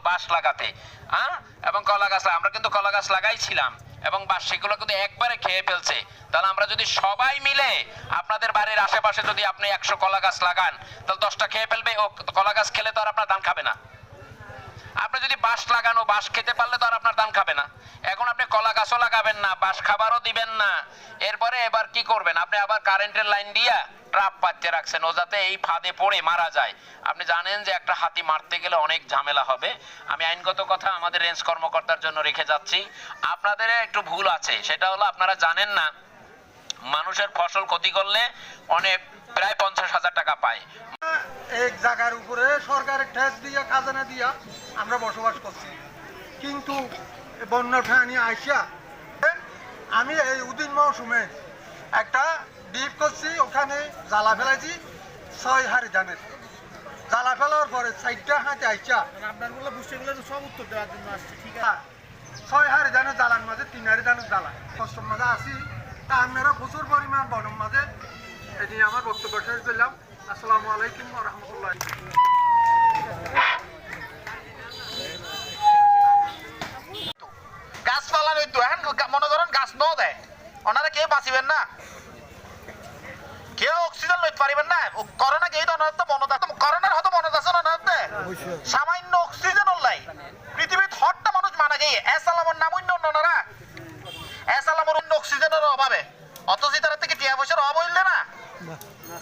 বাঁশ লাগাতে হ্যাঁ? এবং কলা গাছ আমরা কিন্তু কলা গাছ লাগাইছিলাম। এবং বাঁশ সেগুলো কিন্তু একবারে খেয়ে ফেলছে। তাহলে আমরা যদি সবাই মিলে আপনাদের বাড়ির আশেপাশে যদি আপনি একশো কলা গাছ লাগান, তাহলে দশটা খেয়ে ফেলবে, ও কলা গাছ খেলে তো আর আপনার ধান খাবে না। আপনি যদি বাঁশ লাগানো, বাঁশ খেতে পারলে তো আর আপনার ধান খাবে না। এখন আপনি কলা গাছও লাগাবেন না, বাঁশ খাবারও দিবেন না। এরপরে এবার কি করবেন? আপনি আবার কারেন্টের লাইন দিয়া ট্রাপ পাচ্ছে রাখছেন ও যাতে এই ফাঁদে পড়ে মারা যায়। আপনি জানেন যে একটা হাতি মারতে গেলে অনেক ঝামেলা হবে। আমি আইনগত কথা আমাদের রেঞ্জ কর্মকর্তার জন্য রেখে যাচ্ছি। আপনাদের একটু ভুল আছে, সেটা হলো আপনারা জানেন না, মানুষের ফসল ক্ষতি করলে অনেক প্রায় পঞ্চাশ হাজার টাকা পায়। এক জায়গার উপরে সরকারের ট্যাক্স দিয়া, খাজানা দিয়া আমরা বসবাস করছি। কিন্তু বন্যা ফ্যানি আইসা, আমি এই উদিন মৌসুমে একটা জ্বালা ফেলাইছি ছয় হাড়ি ধানের। জ্বালা ফেলার পরে চারটা হাতে আইসা বুঝতেগুলো সব উত্তর দেওয়ার জন্য আসছে ঠিক আছে? হ্যাঁ, ছয় হাড়ি ধানের জ্বালার মাঝে তিন হাড়ি ধানের জ্বালা। কষ্টর মাঝে আসি তা আপনারা প্রচুর পরিমাণ বনের মাঝে। এটি আমার বক্তব্য শেষ করলাম। আসসালামু আলাইকুম রহমতুল্লাহ গাছ ফালান হইতো এখন গা- মনে করেন গাছ ন দেয় ওনারা কেউ বাঁচিবেন না কেউ অক্সিজেন লইতে পারিবেন না? ও করোনা তো ওনার মনত আছে করোনার হয়তো মনত আছে না সামান্য অক্সিজেন লাই পৃথিবীত হটটা মানুষ মারা গিয়ে এসালামর নাম অন্য ওনারা এসালামর অন্য অক্সিজেনের অভাবে। অথচ তারা থেকে টিয়া পয়সার অভাব হইলে না?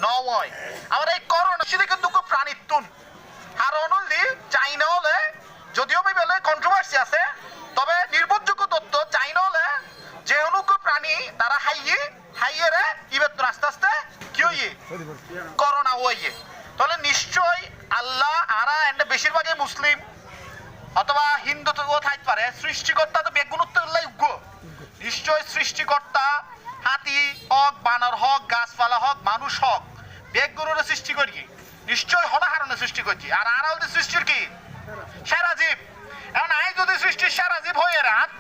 নয়। আমার এই করোনা সেটা কিন্তু খুব প্রাণীর তুন। আর অনলি চাইনা হলে যদিও আমি বেলে কন্ট্রোভার্সি আছে তবে নির্ভরযোগ্য তথ্য চাইনা হলে যে অনুক প্রাণী তারা হাইয়ে হাইয়ে রে ইবে আস্তে আস্তে হইয়ে, করোনা হইয়ে। তাহলে নিশ্চয় আল্লাহ আরা এন্ড বেশিরভাগই মুসলিম, অথবা হিন্দু তো থাকতে পারে। সৃষ্টিকর্তা তো বেগুণত্ব উগ্র। নিশ্চয় সৃষ্টিকর্তা, হাতি হক, বানর হক, গাছপালা হক, মানুষ হক বেগুণের সৃষ্টি করি। নিশ্চয় হনাহারণের সৃষ্টি করছি আর আর সৃষ্টির কি? সেরা জীব। এখন আই যদি সৃষ্টির সেরা জীব হয়ে রে। হাত